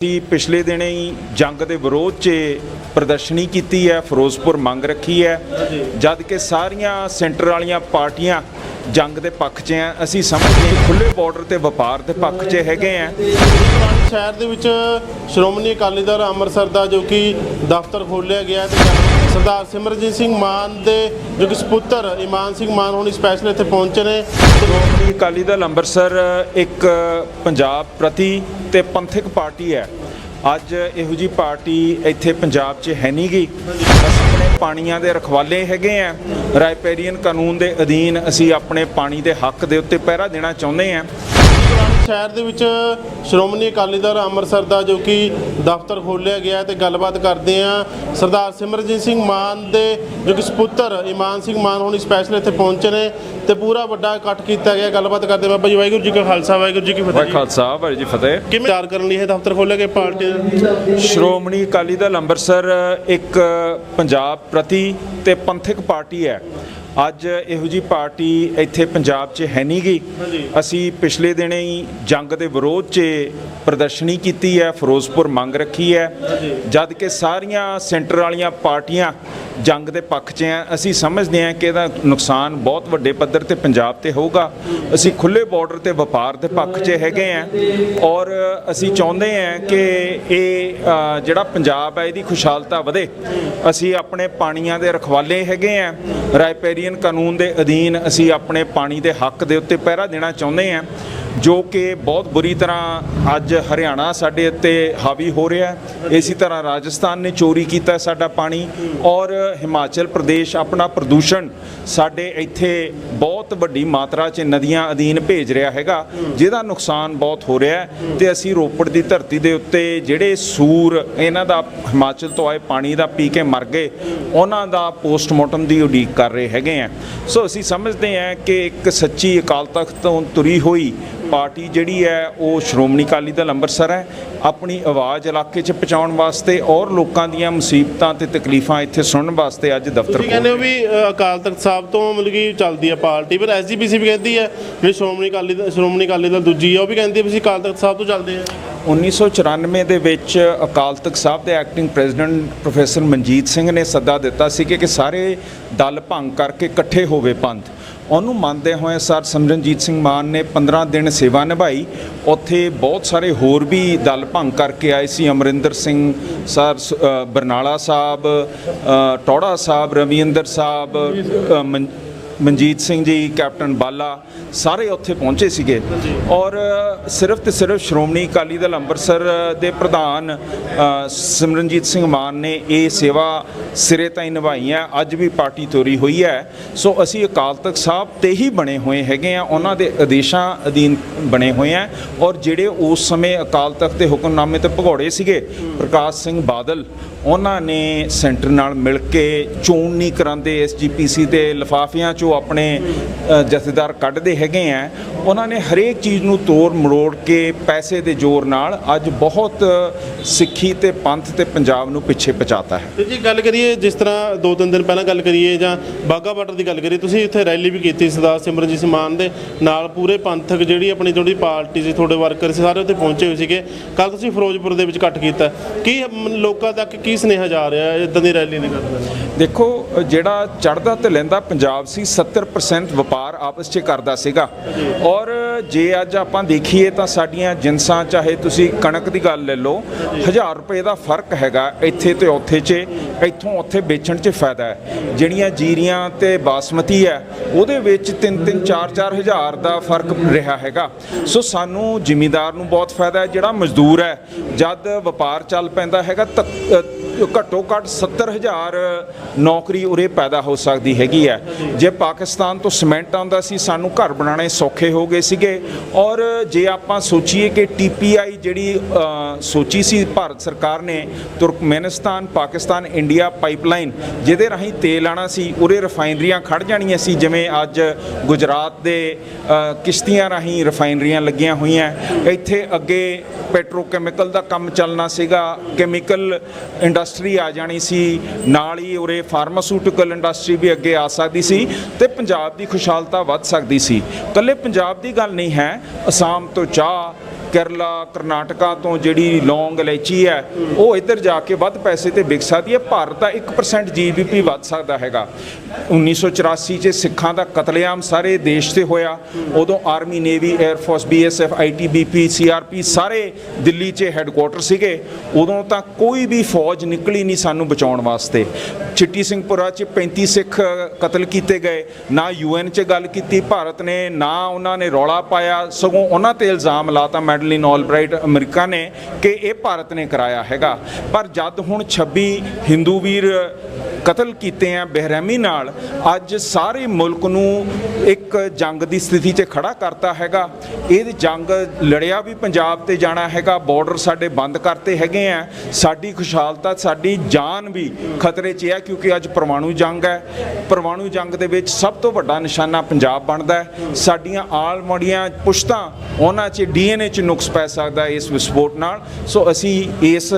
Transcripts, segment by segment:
ਅਸੀਂ ਪਿਛਲੇ ਦਿਨੇ ਹੀ ਜੰਗ ਦੇ ਵਿਰੋਧ 'ਚ ਪ੍ਰਦਰਸ਼ਨੀ ਕੀਤੀ ਹੈ, ਫਿਰੋਜ਼ਪੁਰ ਮੰਗ ਰੱਖੀ ਹੈ। ਜਦ ਕਿ ਸਾਰੀਆਂ ਸੈਂਟਰ ਵਾਲੀਆਂ ਪਾਰਟੀਆਂ ਜੰਗ ਦੇ ਪੱਖ 'ਚ ਆ ਅਸੀਂ ਸਮਝਦੇ ਹਾਂ ਖੁੱਲੇ ਬਾਰਡਰ ਤੇ ਵਪਾਰ ਦੇ ਪੱਖ 'ਚ ਹੈਗੇ ਆ। ਸ਼ਹਿਰ ਦੇ ਵਿੱਚ ਸ਼੍ਰੋਮਣੀ ਅਕਾਲੀ ਦਲ ਅੰਮ੍ਰਿਤਸਰ ਦਾ ਜੋ ਕਿ ਦਫ਼ਤਰ ਖੋਲ੍ਹਿਆ ਗਿਆ ਤੇ ਸਰਦਾਰ ਸਿਮਰਜੀਤ ਸਿੰਘ ਮਾਨ ਦੇ ਜੋ ਕਿ ਸੁਪੁੱਤਰ, ਇਮਾਨ ਸਿੰਘ ਮਾਨ ਹੁਣ ਸਪੈਸ਼ਲ ਇੱਥੇ ਪਹੁੰਚੇ ਨੇ। ਸ਼੍ਰੋਮਣੀ ਅਕਾਲੀ ਦਲ ਅੰਮ੍ਰਿਤਸਰ ਇੱਕ ਪੰਜਾਬ ਪ੍ਰਤੀ ਤੇ ਪੰਥਕ ਪਾਰਟੀ ਹੈ। ਅੱਜ ਇਹੋ ਜੀ ਪਾਰਟੀ ਇੱਥੇ ਪੰਜਾਬ 'ਚ ਹੈ ਨਹੀਂ ਗੀ। ਅਸੀਂ ਆਪਣੇ ਪਾਣੀਆਂ ਦੇ ਰਖਵਾਲੇ ਹੈਗੇ ਆ। ਰਾਇਪੇਰੀਅਨ ਕਾਨੂੰਨ ਦੇ ਅਧੀਨ ਅਸੀਂ ਆਪਣੇ ਪਾਣੀ ਦੇ ਹੱਕ ਦੇ ਉੱਤੇ ਪਹਿਰਾ ਦੇਣਾ ਚਾਹੁੰਦੇ ਆ। ਸ਼ਹਿਰ ਦੇ ਵਿੱਚ ਸ਼੍ਰੋਮਣੀ ਅਕਾਲੀ ਦਲ ਅੰਮ੍ਰਿਤਸਰ ਦਾ ਜੋ ਕਿ ਦਫ਼ਤਰ ਖੋਲ੍ਹਿਆ ਗਿਆ ਤੇ ਗੱਲਬਾਤ ਕਰਦੇ ਆ ਸਰਦਾਰ ਸਿਮਰਜੀਤ ਸਿੰਘ ਮਾਨ ਦੇ ਜੋ ਕਿ ਸੁਪੁੱਤਰ ਇਮਾਨ ਸਿੰਘ ਮਾਨ ਹੁਣ ਸਪੈਸ਼ਲ ਇੱਥੇ ਪਹੁੰਚੇ ਨੇ ਤੇ ਪੂਰਾ ਵੱਡਾ ਇਕੱਠ ਕੀਤਾ ਗਿਆ ਗੱਲਬਾਤ ਕਰਦੇ ਬਾਬਾ ਜੀ ਵਾਹਿਗੁਰੂ ਜੀ ਕਾ ਖਾਲਸਾ ਵਾਹਿਗੁਰੂ ਜੀ ਕੀ ਫਤਿਹ। ਖਾਲਸਾ ਵਾਹਿਗੁਰੂ ਜੀ ਫਤਿਹ। ਕਿਵੇਂ ਤਿਆਰ ਕਰਨ ਲਈ ਇਹ ਦਫ਼ਤਰ ਖੋਲ੍ਹਿਆ ਗਿਆ ਪਾਰਟੀ ਸ਼੍ਰੋਮਣੀ ਅਕਾਲੀ ਦਲ ਅੰਮ੍ਰਿਤਸਰ ਇੱਕ ਪੰਜਾਬ ਪ੍ਰਤੀ ਤੇ ਪੰਥਕ ਪਾਰਟੀ ਹੈ। ਅੱਜ ਇਹੋ ਜੀ ਪਾਰਟੀ ਇੱਥੇ ਪੰਜਾਬ 'ਚ ਹੈ ਨਹੀਂ ਗੀ। ਅਸੀਂ ਪਿਛਲੇ ਦਿਨੇ ਹੀ ਜੰਗ ਦੇ ਵਿਰੋਧ 'ਚ ਪ੍ਰਦਰਸ਼ਨੀ ਕੀਤੀ ਹੈ ਫਿਰੋਜ਼ਪੁਰ ਮੰਗ ਰੱਖੀ ਹੈ। ਜਦ ਕਿ ਸਾਰੀਆਂ ਸੈਂਟਰ ਵਾਲੀਆਂ ਪਾਰਟੀਆਂ ਜੰਗ ਦੇ ਪੱਖ 'ਚ ਆ ਅਸੀਂ ਸਮਝਦੇ ਹਾਂ ਕਿ ਇਹਦਾ ਨੁਕਸਾਨ ਬਹੁਤ ਵੱਡੇ ਪੱਧਰ ਤੇ ਪੰਜਾਬ ਤੇ ਹੋਊਗਾ। ਅਸੀਂ ਖੁੱਲੇ ਬਾਰਡਰ ਤੇ ਵਪਾਰ ਦੇ ਪੱਖ 'ਚ ਹੈਗੇ ਆ ਔਰ ਅਸੀਂ ਚਾਹੁੰਦੇ ਹਾਂ ਕਿ ਇਹ ਜਿਹੜਾ ਪੰਜਾਬ ਹੈ, ਇਹਦੀ ਖੁਸ਼ਹਾਲਤਾ ਵਧੇ। ਅਸੀਂ ਆਪਣੇ ਪਾਣੀਆਂ ਦੇ ਰਖਵਾਲੇ ਹੈਗੇ ਆ ਰਾਇਪੇਰੀਅਨ ਕਾਨੂੰਨ ਦੇ ਅਧੀਨ ਅਸੀਂ ਆਪਣੇ ਪਾਣੀ ਦੇ ਹੱਕ ਦੇ ਉੱਤੇ ਪਹਿਰਾ ਦੇਣਾ ਚਾਹੁੰਦੇ ਹਾਂ। ਜੋ ਕਿ ਬਹੁਤ ਬੁਰੀ ਤਰ੍ਹਾਂ ਅੱਜ ਹਰਿਆਣਾ ਸਾਡੇ ਉੱਤੇ ਹਾਵੀ ਹੋ ਰਿਹਾ ਹੈ। ਇਸੇ ਤਰ੍ਹਾਂ ਰਾਜਸਥਾਨ ਨੇ ਚੋਰੀ ਕੀਤਾ ਸਾਡਾ ਪਾਣੀ ਔਰ ਹਿਮਾਚਲ ਪ੍ਰਦੇਸ਼ ਆਪਣਾ ਪ੍ਰਦੂਸ਼ਣ ਸਾਡੇ ਇੱਥੇ ਬਹੁਤ ਵੱਡੀ ਮਾਤਰਾ 'ਚ ਨਦੀਆਂ ਅਧੀਨ ਭੇਜ ਰਿਹਾ ਹੈਗਾ, ਜਿਹਦਾ ਨੁਕਸਾਨ ਬਹੁਤ ਹੋ ਰਿਹਾ ਹੈ ਤੇ ਅਸੀਂ ਰੋਪੜ ਦੀ ਧਰਤੀ ਦੇ ਉੱਤੇ ਜਿਹੜੇ ਸੂਰ ਇਹਨਾਂ ਦਾ ਹਿਮਾਚਲ ਤੋਂ ਆਏ ਪਾਣੀ ਦਾ ਪੀ ਕੇ ਮਰ ਗਏ, ਉਹਨਾਂ ਦਾ ਪੋਸਟਮਾਰਟਮ ਦੀ ਉਡੀਕ ਕਰ ਰਹੇ ਹੈਗੇ ਆ। ਸੋ ਅਸੀਂ ਸਮਝਦੇ ਹਾਂ ਕਿ ਇੱਕ ਸੱਚੀ ਅਕਾਲ ਤਖਤ ਤੋਂ ਤੁਰੀ ਹੋਈ ਪਾਰਟੀ ਜਿਹੜੀ ਹੈ ਉਹ ਸ਼੍ਰੋਮਣੀ ਅਕਾਲੀ ਦਲ ਅੰਮ੍ਰਿਤਸਰ ਹੈ। ਆਪਣੀ ਆਵਾਜ਼ ਇਲਾਕੇ 'ਚ ਪਹੁੰਚਾਉਣ ਵਾਸਤੇ ਔਰ ਲੋਕਾਂ ਦੀਆਂ ਮੁਸੀਬਤਾਂ ਤੇ ਤਕਲੀਫਾਂ ਇੱਥੇ ਸੁਣਨ ਵਾਸਤੇ ਅੱਜ ਦਫ਼ਤਰ ਤੁਸੀਂ ਕਹਿੰਦੇ ਹੋ ਵੀ ਅਕਾਲ ਤਖਤ ਸਾਹਿਬ ਤੋਂ ਮਤਲਬ ਕਿ ਚੱਲਦੀ ਆ ਪਾਰਟੀ ਪਰ ਐਸਜੀਪੀਸੀ ਵੀ ਕਹਿੰਦੀ ਹੈ ਵੀ ਸ਼੍ਰੋਮਣੀ ਅਕਾਲੀ ਦਲ ਸ਼੍ਰੋਮਣੀ ਅਕਾਲੀ ਦਲ ਦੂਜੀ ਆ ਉਹ ਵੀ ਕਹਿੰਦੀ ਹੈ ਵੀ ਅਸੀਂ ਅਕਾਲ ਤਖਤ ਸਾਹਿਬ ਤੋਂ ਚੱਲਦੇ ਆ 1994 ਦੇ ਵਿੱਚ ਅਕਾਲ ਤਖਤ ਸਾਹਿਬ ਦੇ acting president professor Manjit Singh ਨੇ ਸੱਦਾ ਦਿੱਤਾ ਸੀ ਕਿ ਸਾਰੇ ਦਲ ਭੰਗ ਕਰਕੇ ਇਕੱਠੇ ਹੋਵੇ ਪੰਥ। ਉਹਨੂੰ ਮੰਨਦੇ ਹੋਏ ਸਰ ਸਿਮਰਨਜੀਤ ਸਿੰਘ ਮਾਨ ਨੇ 15 ਦਿਨ ਸੇਵਾ ਨਿਭਾਈ। ਉੱਥੇ ਬਹੁਤ ਸਾਰੇ ਹੋਰ ਵੀ ਦਲ ਭੰਗ ਕਰਕੇ ਆਏ ਸੀ। ਅਮਰਿੰਦਰ ਸਿੰਘ ਸਰ ਬਰਨਾਲਾ ਸਾਹਿਬ ਅ, ਟੌੜਾ ਸਾਹਿਬ ਰਵਿੰਦਰ ਸਾਹਿਬ ਅ, ਮਨਜੀਤ ਸਿੰਘ ਜੀ, ਕੈਪਟਨ ਬਾਲਾ, ਸਾਰੇ ਉੱਥੇ ਪਹੁੰਚੇ ਸੀਗੇ। ਔਰ ਸਿਰਫ ਤੇ ਸਿਰਫ ਸ਼੍ਰੋਮਣੀ ਅਕਾਲੀ ਦਲ ਅੰਮ੍ਰਿਤਸਰ ਦੇ ਪ੍ਰਧਾਨ ਸਿਮਰਨਜੀਤ ਸਿੰਘ ਮਾਨ ਨੇ ਇਹ ਸੇਵਾ ਸਿਰੇ ਤਾਈਂ ਨਿਭਾਈ ਹੈ। ਅੱਜ ਵੀ ਪਾਰਟੀ ਤੋਰੀ ਹੋਈ ਹੈ। ਸੋ ਅਸੀਂ ਅਕਾਲ ਤਖਤ ਸਾਹਿਬ ਤੇ ਹੀ ਬਣੇ ਹੋਏ ਹੈਗੇ ਆ ਉਹਨਾਂ ਦੇ ਆਦੇਸ਼ਾਂ ਅਧੀਨ ਬਣੇ ਹੋਏ ਆ ਔਰ ਜਿਹੜੇ ਉਸ ਸਮੇਂ ਅਕਾਲ ਤਖਤ ਦੇ ਹੁਕਮਨਾਮੇ ਤੇ ਭਗੌੜੇ ਸੀਗੇ, ਪ੍ਰਕਾਸ਼ ਸਿੰਘ ਬਾਦਲ, ਉਹਨਾਂ ਨੇ ਸੈਂਟਰ ਨਾਲ ਮਿਲ ਕੇ ਚੋਣ ਨਹੀਂ ਕਰਾਉਂਦੇ ਐਸਜੀਪੀਸੀ ਦੇ ਲਿਫਾਫਿਆਂ ਚੋਂ ਆਪਣੇ ਅ, ਜਥੇਦਾਰ ਕੱਢਦੇ ਹੈਗੇ ਆ ਉਹਨਾਂ ਨੇ ਹਰੇਕ ਚੀਜ਼ ਨੂੰ ਤੋੜ ਮਰੋੜ ਕੇ ਪੈਸੇ ਦੇ ਜ਼ੋਰ ਨਾਲ ਅੱਜ ਬਹੁਤ ਸਿੱਖੀ ਤੇ ਪੰਥ ਤੇ ਪੰਜਾਬ ਨੂੰ ਪਿੱਛੇ ਪਹੁੰਚਾਤਾ ਹੈ। ਤੇ ਜੀ ਗੱਲ ਕਰੀਏ ਜਿਸ ਤਰ੍ਹਾਂ ਦੋ ਤਿੰਨ ਦਿਨ ਪਹਿਲਾਂ ਗੱਲ ਕਰੀਏ ਜਾਂ ਬਾਗਾ ਬਾਰਡਰ ਦੀ ਗੱਲ ਕਰੀਏ ਤੁਸੀਂ ਇੱਥੇ ਰੈਲੀ ਵੀ ਕੀਤੀ ਸਰਦਾਰ ਸਿਮਰਨਜੀਤ ਮਾਨ ਦੇ ਨਾਲ ਪੂਰੇ ਪੰਥਕ ਜਿਹੜੀ ਆਪਣੀ ਥੋੜੀ ਪਾਰਟੀ ਸੀ ਤੁਹਾਡੇ ਵਰਕਰ ਸੀ ਸਾਰੇ ਉੱਥੇ ਪਹੁੰਚੇ ਹੋਏ ਸੀਗੇ। ਕੱਲ ਤੁਸੀਂ ਫਿਰੋਜ਼ਪੁਰ ਦੇ ਵਿੱਚ ਇਕੱਠ ਕੀਤਾ। ਕੀ ਲੋਕਾਂ ਤੱਕ ਕੀ ਸੁਨੇਹਾ ਜਾ ਰਿਹਾ ਇਦਾਂ ਦੀ ਰੈਲੀ ਦੀ ਗੱਲ ਕਰਦੇ ਦੇਖੋ ਜਿਹੜਾ ਚੜਦਾ ਤੇ ਲੈਂਦਾ ਪੰਜਾਬ ਸੀ 70% ਵਪਾਰ ਆਪਸ 'ਚ ਕਰਦਾ ਸੀਗਾ। ਔਰ ਜੇ ਅੱਜ ਆਪਾਂ ਦੇਖੀਏ ਤਾਂ ਸਾਡੀਆਂ ਜਿੰਸਾਂ ਚਾਹੇ ਤੁਸੀਂ ਕਣਕ ਦੀ ਗੱਲ ਲੈ ਲਓ 1000 ਰੁਪਏ ਦਾ ਫ਼ਰਕ ਹੈਗਾ ਇੱਥੇ ਤੇ ਉੱਥੇ 'ਚ, ਇੱਥੋਂ ਉੱਥੇ ਵੇਚਣ 'ਚ ਫਾਇਦਾ ਹੈ। ਜਿਹੜੀਆਂ ਜੀਰੀਆਂ ਤੇ ਬਾਸਮਤੀ ਹੈ, ਉਹਦੇ ਵਿੱਚ 3-3 4-4 ਹਜ਼ਾਰ ਦਾ ਫ਼ਰਕ ਰਿਹਾ ਹੈਗਾ। ਸੋ ਸਾਨੂੰ ਜ਼ਿਮੀਦਾਰ ਨੂੰ ਬਹੁਤ ਫਾਇਦਾ ਹੈ, ਜਿਹੜਾ ਮਜ਼ਦੂਰ ਹੈ, ਜਦ ਵਪਾਰ ਚੱਲ ਪੈਂਦਾ ਹੈਗਾ ਤਾਂ ਘੱਟੋ ਘੱਟ 70000 ਨੌਕਰੀ ਉਰੇ ਪੈਦਾ ਹੋ ਸਕਦੀ ਹੈਗੀ ਹੈ। ਜੇ ਪਾਕਿਸਤਾਨ ਤੋਂ ਸੀਮੈਂਟ ਆਉਂਦਾ ਸੀ, ਸਾਨੂੰ ਘਰ ਬਣਾਉਣੇ ਸੌਖੇ ਹੋ ਗਏ ਸੀਗੇ। ਔਰ ਜੇ ਆਪਾਂ ਸੋਚੀਏ ਕਿ ਟੀਪੀਆਈ ਜਿਹੜੀ ਸੋਚੀ ਸੀ ਭਾਰਤ ਸਰਕਾਰ ਨੇ, ਤੁਰਕਮੇਨਿਸਤਾਨ, ਪਾਕਿਸਤਾਨ, ਇੰਡੀਆ ਪਾਈਪਲਾਈਨ, ਜਿਹਦੇ ਰਾਹੀਂ ਤੇਲ ਆਣਾ ਸੀ, ਉਰੇ ਰਿਫਾਈਨਰੀਆਂ ਖੜ ਜਾਣੀਆਂ ਸੀ, ਜਿਵੇਂ ਅੱਜ ਗੁਜਰਾਤ ਦੇ ਕਿਸ਼ਤੀਆਂ ਰਾਹੀਂ ਰਿਫਾਈਨਰੀਆਂ ਲੱਗੀਆਂ ਹੋਈਆਂ। ਇੱਥੇ ਅੱਗੇ ਪੈਟਰੋਕੈਮੀਕਲ ਦਾ ਕੰਮ ਚੱਲਣਾ ਸੀਗਾ, ਕੈਮੀਕਲ ਇੰਡਸਟਰੀ ਇੰਡਸਟਰੀ ਆ ਜਾਣੀ ਸੀ, ਨਾਲ ਹੀ ਉਰੇ ਫਾਰਮਾਸਿਊਟੀਕਲ ਇੰਡਸਟਰੀ ਵੀ ਅੱਗੇ ਆ ਸਕਦੀ ਸੀ ਤੇ ਪੰਜਾਬ ਦੀ ਖੁਸ਼ਹਾਲਤਾ ਵੱਧ ਸਕਦੀ ਸੀ। ਕੱਲੇ ਪੰਜਾਬ ਦੀ ਗੱਲ ਨਹੀਂ ਹੈ, ਅਸਾਮ ਤੋਂ ਚਾਹ ਕੇਰਲਾ, ਕਰਨਾਟਕਾ ਤੋਂ ਜਿਹੜੀ ਲੌਂਗ ਇਲਾਇਚੀ ਹੈ, ਉਹ ਇੱਧਰ ਜਾ ਕੇ ਵੱਧ ਪੈਸੇ ਤੇ ਵਿਕ ਸਕਦੀ ਹੈ। ਭਾਰਤ ਦਾ 1% ਜੀਡੀਪੀ ਵੱਧ ਸਕਦਾ ਹੈਗਾ। 1984 ਚ ਸਿੱਖਾਂ ਦਾ ਕਤਲੇਆਮ ਸਾਰੇ ਦੇਸ਼ ਤੇ ਹੋਇਆ। ਉਦੋਂ army navy air force BSF ITBP CRP ਸਾਰੇ ਦਿੱਲੀ 'ਚ ਹੈੱਡਕੁਆਟਰ ਸੀਗੇ। ਉਦੋਂ ਤਾਂ ਕੋਈ ਵੀ ਫੌਜ ਨਿਕਲੀ ਨਹੀਂ ਸਾਨੂੰ ਬਚਾਉਣ ਵਾਸਤੇ। ਚਿੱਟੀ ਸਿੰਘਪੁਰਾ 'ਚ 35 ਸਿੱਖ ਕਤਲ ਕੀਤੇ ਗਏ। ਨਾ ਯੂਐਨ 'ਚ ਗੱਲ ਕੀਤੀ। ਭਾਰਤ ਨੇ ਨਾ ਉਹਨਾਂ ਨੇ ਰੌਲਾ ਪਾਇਆ। ਸਗੋਂ ਉਹਨਾਂ ਤੇ ਇਲਜ਼ਾਮ ਲਾਤਾ। ਮੈਡਲਿਨ ਆਲਬ੍ਰਾਈਟ ਅਮਰੀਕਾ ਨੇ ਕਿ ਇਹ ਭਾਰਤ ਨੇ ਕਰਾਇਆ ਹੈਗਾ। ਪਰ ਜਦ ਹੁਣ 26 ਹਿੰਦੂ ਵੀਰ ਕਤਲ ਕੀਤੇ ਆ, ਬੇਰਹਿਮੀ ਨਾਲ ਅੱਜ ਸਾਰੇ ਮੁਲਕ ਨੂੰ ਇੱਕ ਜੰਗ ਦੀ ਸਥਿਤੀ 'ਚ ਖੜਾ ਕਰਤਾ ਹੈਗਾ। ਇਹ ਜੰਗ ਲੜਿਆ ਵੀ ਪੰਜਾਬ ਤੇ ਜਾਣਾ ਹੈਗਾ ਬਾਰਡਰ ਸਾਡੇ ਬੰਦ ਕਰਤੇ ਹੈਗੇ ਆ। ਸਾਡੀ ਖੁਸ਼ਹਾਲਤਾ ਸਾਡੀ ਜਾਨ ਵੀ ਖਤਰੇ 'ਚ ਹੈ ਕਿਉਂਕਿ ਅੱਜ ਪਰਮਾਣੂ ਜੰਗ ਹੈ। ਪਰਮਾਣੂ ਜੰਗ ਦੇ ਵਿੱਚ ਸਭ ਤੋਂ ਵੱਡਾ ਨਿਸ਼ਾਨਾ ਪੰਜਾਬ ਬਣਦਾ ਹੈ। ਸਾਡੀਆਂ ਆਲਮੜੀਆਂ ਪੁਸ਼ਤਾਂ ਉਹਨਾਂ 'ਚ ਡੀਐਨਏ 'ਚ ਨੁਕਸ ਪੈ ਸਕਦਾ ਇਸ ਵਿਸਫੋਟ ਨਾਲ। ਸੋ ਅਸੀਂ ਇਸ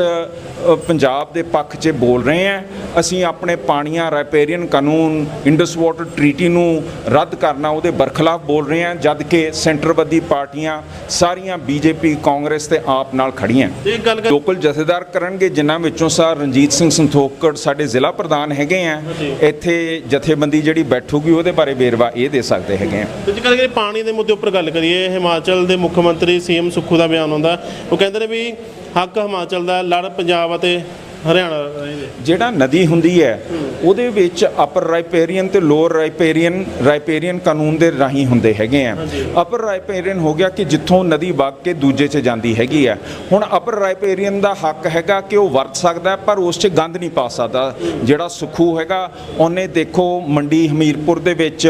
ਪੰਜਾਬ ਦੇ ਪੱਖ 'ਚ ਬੋਲ ਰਹੇ ਹਾਂ। ਅਸੀਂ ਆਪਣੇ ਪਾਣੀਆਂ ਰਾਈਪੇਰੀਅਨ ਕਾਨੂੰਨ ਇੰਡਸ ਵਾਟਰ ਟ੍ਰੀਟੀ ਨੂੰ ਰੱਦ ਕਰਨਾ ਉਹਦੇ ਬਰਖਲਾਫ ਬੋਲ ਰਹੇ ਹਾਂ ਜਦ ਕਿ ਸੈਂਟਰਬੱਦੀ ਪਾਰਟੀਆਂ ਸਾਰੀਆਂ ਬੀਜੇਪੀ ਕਾਂਗਰਸ ਤੇ ਆਪ ਨਾਲ ਖੜੀਆਂ ਲੋਕਲ ਜਥੇਦਾਰ ਕਰਨਗੇ ਜਿਨ੍ਹਾਂ ਵਿੱਚੋਂ ਸਰ ਰਣਜੀਤ ਸਿੰਘ ਸੰਤੋਖੜ ਸਾਡੇ ਜ਼ਿਲ੍ਹਾ ਪ੍ਰਧਾਨ ਹੈਗੇ ਆ ਇੱਥੇ ਜਥੇਬੰਦੀ ਜਿਹੜੀ ਬੈਠੂਗੀ ਉਹਦੇ ਬਾਰੇ ਵੇਰਵਾ ਇਹ ਦੇ ਸਕਦੇ ਹੈਗੇ ਆ। ਜੇ ਗੱਲ ਕਰੀਏ ਪਾਣੀ ਦੇ ਮੁੱਦੇ ਉੱਪਰ ਗੱਲ ਕਰੀਏ ਹਿਮਾਚਲ ਦੇ ਮੁੱਖ ਮੰਤਰੀ ਸੀਐਮ ਸੁੱਖੂ ਦਾ ਬਿਆਨ ਆਉਂਦਾ ਉਹ ਕਹਿੰਦੇ ਨੇ ਵੀ ਹੱਕ ਹਿਮਾਚਲ ਦਾ ਲੜ ਪੰਜਾਬ ਅਤੇ ਹਰਿਆਣਾ ਰਹਿੰਦੇ ਜਿਹੜਾ ਨਦੀ ਹੁੰਦੀ ਹੈ ਉਹਦੇ ਵਿੱਚ ਅਪਰ ਰਾਈਪੇਰੀਅਨ ਤੇ ਲੋਅਰ ਰਾਈਪੇਰੀਅਨ ਰਾਈਪੇਰੀਅਨ ਕਾਨੂੰਨ ਦੇ ਰਾਹੀਂ ਹੁੰਦੇ ਹੈਗੇ ਆ। ਅਪਰ ਰਾਈਪੇਰੀਅਨ ਹੋ ਗਿਆ ਕਿ ਜਿੱਥੋਂ ਨਦੀ ਵਗ ਕੇ ਦੂਜੇ 'ਚ ਜਾਂਦੀ ਹੈਗੀ ਆ। ਹੁਣ ਅਪਰ ਰਾਈਪੇਰੀਅਨ ਦਾ ਹੱਕ ਹੈਗਾ ਕਿ ਉਹ ਵਰਤ ਸਕਦਾ ਪਰ ਉਸ 'ਚ ਗੰਦ ਨਹੀਂ ਪਾ ਸਕਦਾ। ਜਿਹੜਾ ਸੁਖੂ ਹੈਗਾ ਉਹਨੇ ਦੇਖੋ ਮੰਡੀ ਹਮੀਰਪੁਰ ਦੇ ਵਿੱਚ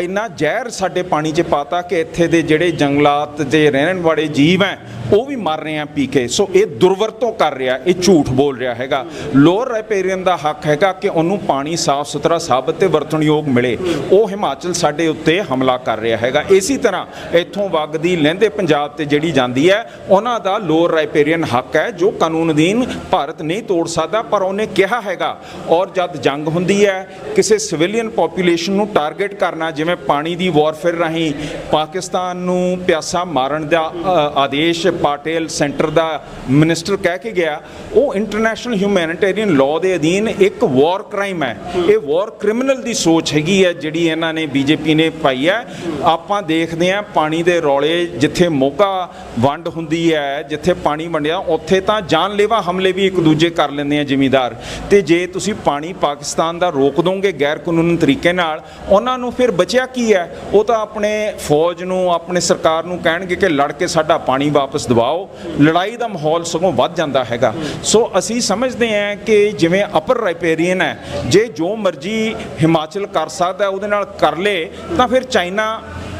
ਇੰਨਾ ਜ਼ਹਿਰ ਸਾਡੇ ਪਾਣੀ 'ਚ ਪਾਤਾ ਕਿ ਇੱਥੇ ਦੇ ਜਿਹੜੇ ਜੰਗਲਾਤ ਦੇ ਰਹਿਣ ਵਾਲੇ ਜੀਵ ਹੈ ਉਹ ਵੀ ਮਰ ਰਹੇ ਆ ਪੀ ਕੇ। ਸੋ ਇਹ ਦੁਰਵਰਤੋਂ ਕਰ ਰਿਹਾ, ਇਹ ਝੂਠ ਬੋਲ ਰਿਹਾ ਹੈਗਾ। ਲੋਅਰ ਰਾਈਪੇਰੀਅਨ ਦਾ ਹੱਕ ਹੈਗਾ ਕਿ ਉਹਨੂੰ ਪਾਣੀ ਸਾਫ਼ ਸੁਥਰਾ, ਸਾਬਤ ਤੇ ਵਰਤਣਯੋਗ ਮਿਲੇ। ਉਹ ਹਿਮਾਚਲ ਸਾਡੇ ਉੱਤੇ ਹਮਲਾ ਕਰ ਰਿਹਾ ਹੈਗਾ। ਇਸੇ ਤਰ੍ਹਾਂ ਇੱਥੋਂ ਵਗਦੀ ਲਹਿੰਦੇ ਪੰਜਾਬ ਤੇ ਜਿਹੜੀ ਜਾਂਦੀ ਹੈ, ਉਹਨਾਂ ਦਾ ਲੋਅਰ ਰਾਈਪੇਰੀਅਨ ਹੱਕ ਹੈ, ਜੋ ਕਾਨੂੰਨ ਅਧੀਨ ਭਾਰਤ ਨਹੀਂ ਤੋੜ ਸਕਦਾ, ਪਰ ਉਹਨੇ ਕਿਹਾ ਹੈਗਾ, ਔਰ ਜਦ ਜੰਗ ਹੁੰਦੀ ਹੈ, ਕਿਸੇ ਸਿਵਿਲੀਅਨ ਪੋਪੂਲੇਸ਼ਨ ਨੂੰ ਟਾਰਗੇਟ ਕਰਨਾ, ਜਿਵੇਂ ਪਾਣੀ ਦੀ ਵਾਰਫੇਅਰ ਰਾਹੀਂ ਪਾਕਿਸਤਾਨ ਨੂੰ ਪਿਆਸਾ ਮਾਰਨ ਦਾ ਆਦੇਸ਼ ਪਾਟੇਲ ਸੈਂਟਰ ਦਾ ਮਿਨਿਸਟਰ ਕਹਿ ਕੇ ਗਿਆ, ਉਹ ਇੰਟਰਨੈਸ਼ਨਲ ਹਿਊਮੈਨਿਟੇਰੀਅਨ ਲਾਅ ਦੇ ਅਧੀਨ ਇੱਕ ਵਾਰ ਕ੍ਰਾਈਮ ਹੈ। ਇਹ ਵਾਰ ਕ੍ਰਿਮੀਨਲ ਦੀ ਸੋਚ ਹੈਗੀ ਹੈ, ਜਿਹੜੀ ਇਹਨਾਂ ਨੇ ਬੀਜੇਪੀ ਨੇ ਪਾਈ ਹੈ। ਆਪਾਂ ਦੇਖਦੇ ਹਾਂ ਪਾਣੀ ਦੇ ਰੌਲੇ ਜਿੱਥੇ ਮੋਗਾ ਵੰਡ ਹੁੰਦੀ ਹੈ, ਜਿੱਥੇ ਪਾਣੀ ਵੰਡਿਆ, ਉੱਥੇ ਤਾਂ ਜਾਨਲੇਵਾ ਹਮਲੇ ਵੀ ਇੱਕ ਦੂਜੇ ਕਰ ਲੈਂਦੇ ਆ ਜ਼ਿਮੀਦਾਰ। ਤੇ ਜੇ ਤੁਸੀਂ ਪਾਣੀ ਪਾਕਿਸਤਾਨ ਦਾ ਰੋਕ ਦੋਗੇ ਗੈਰ ਕਾਨੂੰਨੀ ਤਰੀਕੇ ਨਾਲ, ਉਹਨਾਂ ਨੂੰ ਫਿਰ ਬਚਿਆ ਕੀ ਹੈ? ਉਹ ਤਾਂ ਆਪਣੇ ਫੌਜ ਨੂੰ, ਆਪਣੇ ਸਰਕਾਰ ਨੂੰ ਕਹਿਣਗੇ ਕਿ ਲੜ ਕੇ ਸਾਡਾ ਪਾਣੀ ਵਾਪਸ ਦਿਵਾਓ ਲੜਾਈ ਦਾ ਮਾਹੌਲ ਸਗੋਂ ਵੱਧ ਜਾਂਦਾ ਹੈਗਾ। ਸੋ ਅਸੀਂ ਸਮਝਦੇ ਹਾਂ ਕਿ ਜਿਵੇਂ ਅਪਰ ਰਾਈਪੇਰੀਅਨ ਹੈ, ਜੇ ਜੋ ਮਰਜ਼ੀ ਹਿਮਾਚਲ ਕਰ ਸਕਦਾ, ਉਹਦੇ ਨਾਲ ਕਰ ਲੇ, ਤਾਂ ਫਿਰ ਚਾਈਨਾ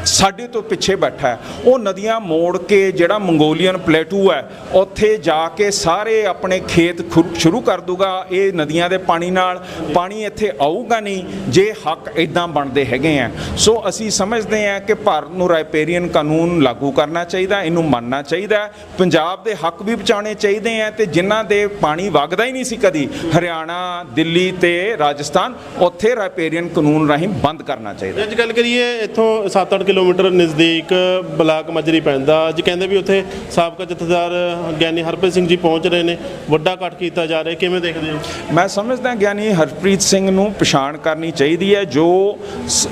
ਸਾਡੇ ਤੋਂ ਪਿੱਛੇ ਬੈਠਾ ਹੈ। ਉਹ ਨਦੀਆਂ ਮੋੜ ਕੇ ਜਿਹੜਾ ਮੰਗੋਲੀਅਨ ਪਲੇਟੂ ਹੈ, ਉੱਥੇ ਜਾ ਕੇ ਸਾਰੇ ਆਪਣੇ ਖੇਤ ਖੁਰ- ਸ਼ੁਰੂ ਕਰ ਦੂਗਾ ਇਹ ਨਦੀਆਂ ਦੇ ਪਾਣੀ ਨਾਲ। ਪਾਣੀ ਇੱਥੇ ਆਊਗਾ ਨਹੀਂ, ਜੇ ਹੱਕ ਇਦਾਂ ਬਣਦੇ ਹੈਗੇ ਆ। ਸੋ ਅਸੀਂ ਸਮਝਦੇ ਹਾਂ ਕਿ ਭਾਰਤ ਨੂੰ ਰਾਇਪੇਰੀਅਨ ਕਾਨੂੰਨ ਲਾਗੂ ਕਰਨਾ ਚਾਹੀਦਾ, ਇਹਨੂੰ ਮੰਨਣਾ ਚਾਹੀਦਾ ਪੰਜਾਬ ਦੇ ਹੱਕ ਵੀ ਬਚਾਉਣੇ ਚਾਹੀਦੇ ਆ ਤੇ ਜਿਨ੍ਹਾਂ ਦੇ ਪਾਣੀ ਵਗਦਾ ਹੀ ਨਹੀਂ ਸੀ ਕਦੀ, ਹਰਿਆਣਾ, ਦਿੱਲੀ ਤੇ ਰਾਜਸਥਾਨ, ਉੱਥੇ ਰਾਇਪੇਰੀਅਨ ਕਾਨੂੰਨ ਰਾਹੀਂ ਬੰਦ ਕਰਨਾ ਚਾਹੀਦਾ। ਅੱਜ ਗੱਲ ਕਰੀਏ, ਇੱਥੋਂ 7-8 ਕਿਲੋਮੀਟਰ ਨਜ਼ਦੀਕ ਬਲਾਕ ਮਜਰੀ ਪੈਂਦਾ। ਅੱਜ ਕਹਿੰਦੇ ਵੀ ਉੱਥੇ ਸਾਬਕਾ ਜਥੇਦਾਰ ਗਿਆਨੀ ਹਰਪ੍ਰੀਤ ਸਿੰਘ ਜੀ ਪਹੁੰਚ ਰਹੇ ਨੇ। ਵੱਡਾ ਇਕੱਠ ਕੀਤਾ ਜਾ ਰਿਹਾ। ਕਿਵੇਂ ਦੇਖਦੇ ਹੋ? ਮੈਂ ਸਮਝਦਾ ਗਿਆਨੀ ਹਰਪ੍ਰੀਤ ਸਿੰਘ ਨੂੰ ਪਛਾਣ ਕਰਨੀ ਚਾਹੀਦੀ ਹੈ। ਜੋ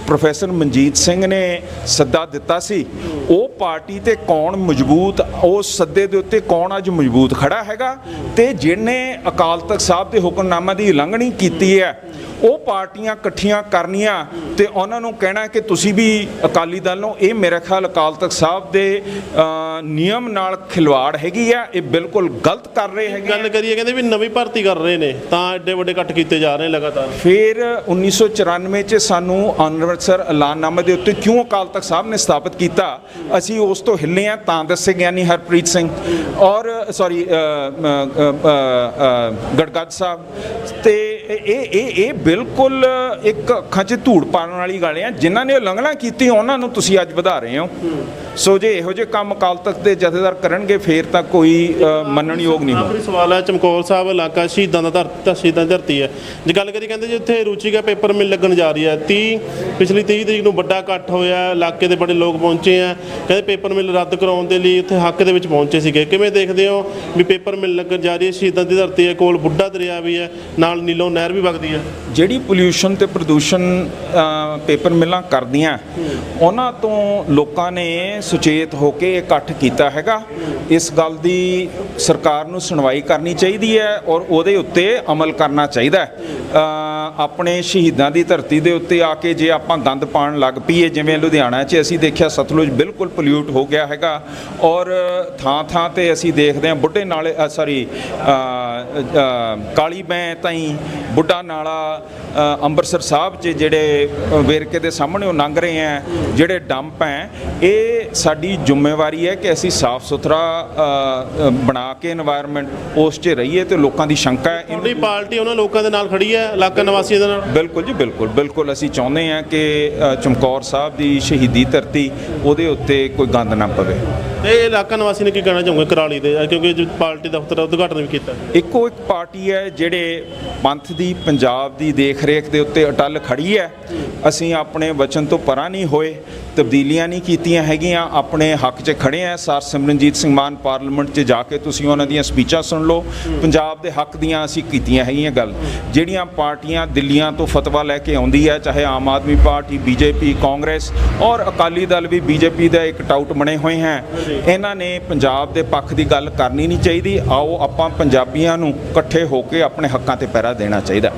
ਪ੍ਰੋਫੈਸਰ ਮਨਜੀਤ ਸਿੰਘ ਨੇ ਸੱਦਾ ਦਿੱਤਾ ਸੀ, ਉਹ ਪਾਰਟੀ ਤੇ ਕੌਣ ਮਜ਼ਬੂਤ, ਉਸ ਸੱਦੇ ਦੇ ਉੱਤੇ ਕੌਣ ਅੱਜ ਮਜ਼ਬੂਤ ਖੜਾ ਹੈਗਾ ਤੇ ਜਿਹਨੇ ਅਕਾਲ ਤਖਤ ਸਾਹਿਬ ਦੇ ਹੁਕਮਨਾਮਾ ਦੀ ਉਲੰਘਣੀ ਕੀਤੀ ਹੈ, ਉਹ ਪਾਰਟੀਆਂ ਇਕੱਠੀਆਂ ਕਰਨੀਆਂ ਤੇ ਉਹਨਾਂ ਨੂੰ ਕਹਿਣਾ ਕਿ ਤੁਸੀਂ ਵੀ ਅਕਾਲੀ ਦਲ ਨੂੰ ਇਹ ਮੇਰੇ ਖਿਆਲ ਅਕਾਲ ਤਖਤ ਸਾਹਿਬ ਦੇ ਨਿਯਮ ਨਾਲ ਖਿਲਵਾੜ ਹੈਗੀ ਆ ਇਹ ਬਿਲਕੁਲ ਗਲਤ ਕਰ ਰਹੇ ਹੈਗੇ ਆ। ਗੱਲ ਕਰੀਏ ਕਹਿੰਦੇ ਵੀ ਨਵੀਂ ਭਰਤੀ ਕਰ ਰਹੇ ਨੇ ਤਾਂ ਐਡੇ ਵੱਡੇ ਇਕੱਠ ਕੀਤੇ ਜਾ ਰਹੇ ਲਗਾਤਾਰ। ਫਿਰ 1994 ਚ ਸਾਨੂੰ ਅੰਮ੍ਰਿਤਸਰ ਐਲਾਨਨਾਮੇ ਦੇ ਉੱਤੇ ਕਿਉਂ ਅਕਾਲ ਤਖਤ ਸਾਹਿਬ ਨੇ ਸਥਾਪਿਤ ਕੀਤਾ? ਅਸੀਂ ਉਸ ਤੋਂ ਹਿੱਲੇ ਆ ਤਾਂ ਦੱਸੇ ਗਿਆਨੀ ਹਰਪ੍ਰੀਤ ਸਿੰਘ। ਔਰ ਸੌਰੀ ਗੜਗੱਜ ਸਾਹਿਬ। ਤੇ ਇਹ ਇਹ ਇਹ ਬਿਲਕੁਲ ਇੱਕ ਅੱਖਾਂ 'ਚ ਧੂੜ ਪਾਉਣ ਵਾਲੀ ਗੱਲ ਹੈ ਜਿਨ੍ਹਾਂ ਨੇ ਉਲੰਘਣਾ ਕੀਤੀ ਉਹਨਾਂ ਨੂੰ ਤੁਸੀਂ ਅੱਜ ਵਧਾ ਰਹੇ ਹੋ। ਸੋ ਜੇ ਇਹੋ ਜਿਹੇ ਕੰਮ ਅਕਾਲ ਤਖਤ ਦੇ ਜਥੇਦਾਰ ਕਰਨਗੇ ਫੇਰ ਤਾਂ ਕੋਈ ਮੰਨਣਯੋਗ ਨਹੀਂ ਹੋਊ ਆਖਰੀ ਸਵਾਲ ਹੈ ਚਮਕੌਰ ਸਾਹਿਬ ਇਲਾਕਾ ਸ਼ਹੀਦਾਂ ਦਾ ਧਰਤੀ ਸ਼ਹੀਦਾਂ ਦੀ ਧਰਤੀ ਹੈ। ਜੇ ਗੱਲ ਕਰੀ ਕਹਿੰਦੇ ਜੀ ਉੱਥੇ ਰੁਚੀਕਾ ਪੇਪਰ ਮਿਲ ਲੱਗਣ ਜਾ ਰਹੀ ਹੈ। 30 ਪਿਛਲੀ 30 ਤਰੀਕ ਨੂੰ ਵੱਡਾ ਇਕੱਠ ਹੋਇਆ ਇਲਾਕੇ ਦੇ ਬੜੇ ਲੋਕ ਪਹੁੰਚੇ ਆ ਕਹਿੰਦੇ ਪੇਪਰ ਮਿਲ ਰੱਦ ਕਰਾਉਣ ਦੇ ਲਈ ਉੱਥੇ ਹੱਕ ਦੇ ਵਿੱਚ ਪਹੁੰਚੇ ਸੀਗੇ। ਕਿਵੇਂ ਦੇਖਦੇ ਹੋ ਵੀ ਪੇਪਰ ਮਿਲ ਲੱਗਣ ਜਾ ਰਹੀ ਹੈ ਸ਼ਹੀਦਾਂ ਦੀ ਧਰਤੀ ਹੈ ਕੋਲ ਬੁੱਢਾ ਦਰਿਆ ਵੀ ਹੈ ਨਾਲ ਨੀਲੋਂ ਨਹਿਰ ਵੀ ਵਗਦੀ ਹੈ? ਜਿਹੜੀ ਪੋਲਿਊਸ਼ਨ ਤੇ ਪ੍ਰਦੂਸ਼ਣ ਪੇਪਰ ਮਿਲਾਂ ਕਰਦੀਆਂ ਉਹਨਾਂ ਤੋਂ ਲੋਕਾਂ ਨੇ ਸੁਚੇਤ ਹੋ ਕੇ ਇਕੱਠ ਕੀਤਾ ਹੈਗਾ। ਇਸ ਗੱਲ ਦੀ ਸਰਕਾਰ ਨੂੰ ਸੁਣਵਾਈ ਕਰਨੀ ਚਾਹੀਦੀ ਹੈ ਔਰ ਉਹਦੇ ਉੱਤੇ ਅਮਲ ਕਰਨਾ ਚਾਹੀਦਾ ਹੈ। ਆਪਣੇ ਸ਼ਹੀਦਾਂ ਦੀ ਧਰਤੀ ਦੇ ਉੱਤੇ ਆ ਕੇ ਜੇ ਆਪਾਂ ਗੰਦ ਪਾਣ ਲੱਗ ਪਈਏ, ਜਿਵੇਂ ਲੁਧਿਆਣਾ 'ਚ ਅਸੀਂ ਦੇਖਿਆ ਸਤਲੁਜ ਬਿਲਕੁਲ ਪੋਲਿਊਟ ਹੋ ਗਿਆ ਹੈਗਾ ਔਰ ਥਾਂ ਥਾਂ ਤੇ ਅਸੀਂ ਦੇਖਦੇ ਹਾਂ ਬੁੱਢੇ ਨਾਲੇ ਸੌਰੀ ਕਾਲੀ ਬੈਂ ਤਾਈ ਬੁੱਢਾ ਨਾਲਾ ਅੰਮ੍ਰਿਤਸਰ ਸਾਹਿਬ 'ਚ ਜਿਹੜੇ ਵੇਰਕੇ ਦੇ ਸਾਹਮਣੇ ਉਹ ਲੰਘ ਰਹੇ ਆ ਜਿਹੜੇ ਡੰਪ ਹੈ, ਇਹ ਸਾਡੀ ਜ਼ਿੰਮੇਵਾਰੀ ਹੈ ਕਿ ਅਸੀਂ ਸਾਫ਼ ਸੁਥਰਾ ਬਣਾ ਕੇ এনवायरमेंट ਉਸ 'ਚ ਰਹੀਏ ਤੇ ਲੋਕਾਂ ਦੀ ਸ਼ੰਕਾ ਹੈ। ਪਾਰਟੀ ਉਹਨਾਂ ਲੋਕਾਂ ਦੇ ਨਾਲ ਖੜੀ ਹੈ, ਇਲਾਕਾ ਨਿਵਾਸੀ ਨਿਵਾਸੀਆਂ ਦੇ ਨਾਲ? ਬਿਲਕੁਲ ਜੀ, ਬਿਲਕੁਲ। ਬਿਲਕੁਲ ਅਸੀਂ ਚਾਹੁੰਦੇ ਹਾਂ ਕਿ ਚਮਕੌਰ ਸਾਹਿਬ ਦੀ ਸ਼ਹੀਦੀ ਧਰਤੀ ਉਹਦੇ ਉੱਤੇ ਕੋਈ ਗੰਦ ਨਾ ਪਵੇ। ਤੇ ਇਲਾਕਾ ਨਿਵਾਸੀ ਨੇ ਕੀ ਕਹਿਣਾ ਚਾਹੁੰਗੇ ਕਰਾਲੀ ਦੇ ਕਿਉਂਕਿ ਜੋ ਪਾਰਟੀ ਦਫ਼ਤਰ ਦਾ ਉਦਘਾਟਨ ਵੀ ਕੀਤਾ। ਇੱਕੋ ਇੱਕ ਪਾਰਟੀ ਹੈ ਜਿਹੜੇ ਪੰਥ ਦੀ, ਪੰਜਾਬ ਦੀ ਦੇਖ-ਰੇਖ ਦੇ ਉੱਤੇ ਅਟਲ ਖੜੀ ਹੈ। ਅਸੀਂ ਆਪਣੇ ਵਚਨ ਤੋਂ ਪਰਾਂ ਨਹੀਂ ਹੋਏ, ਤਬਦੀਲੀਆਂ ਨਹੀਂ ਕੀਤੀਆਂ ਹੈਗੀਆਂ, ਆਪਣੇ ਹੱਕ 'ਚ ਖੜੇ ਆ ਸਰ ਸਿਮਰਨਜੀਤ ਸਿੰਘ ਮਾਨ ਪਾਰਲੀਮੈਂਟ 'ਚ ਜਾ ਕੇ ਤੁਸੀਂ ਉਹਨਾਂ ਦੀਆਂ ਸਪੀਚਾਂ ਸੁਣ ਲਓ। ਪੰਜਾਬ ਦੇ ਹੱਕ ਦੀਆਂ ਅਸੀਂ ਕੀਤੀਆਂ ਹੈਗੀਆਂ ਗੱਲ। ਜਿਹੜੀਆਂ ਪਾਰਟੀਆਂ ਦਿੱਲੀਆਂ ਤੋਂ ਫਤਵਾ ਲੈ ਕੇ ਆਉਂਦੀ ਹੈ, ਚਾਹੇ Aam Aadmi party, BJP, Congress ਔਰ ਅਕਾਲੀ ਦਲ ਵੀ ਬੀਜੇਪੀ ਦਾ ਇੱਕ ਟਾਊਟ ਬਣੇ ਹੋਏ ਹੈ। ਇਹਨਾਂ ਨੇ ਪੰਜਾਬ ਦੇ ਪੱਖ ਦੀ ਗੱਲ ਕਰਨੀ ਨਹੀਂ ਚਾਹੀਦੀ। ਆਓ ਆਪਾਂ ਪੰਜਾਬੀਆਂ ਨੂੰ ਇਕੱਠੇ ਹੋ ਕੇ ਆਪਣੇ ਹੱਕਾਂ ਤੇ ਪਹਿਰਾ ਦੇਣਾ ਚਾਹੀਦਾ।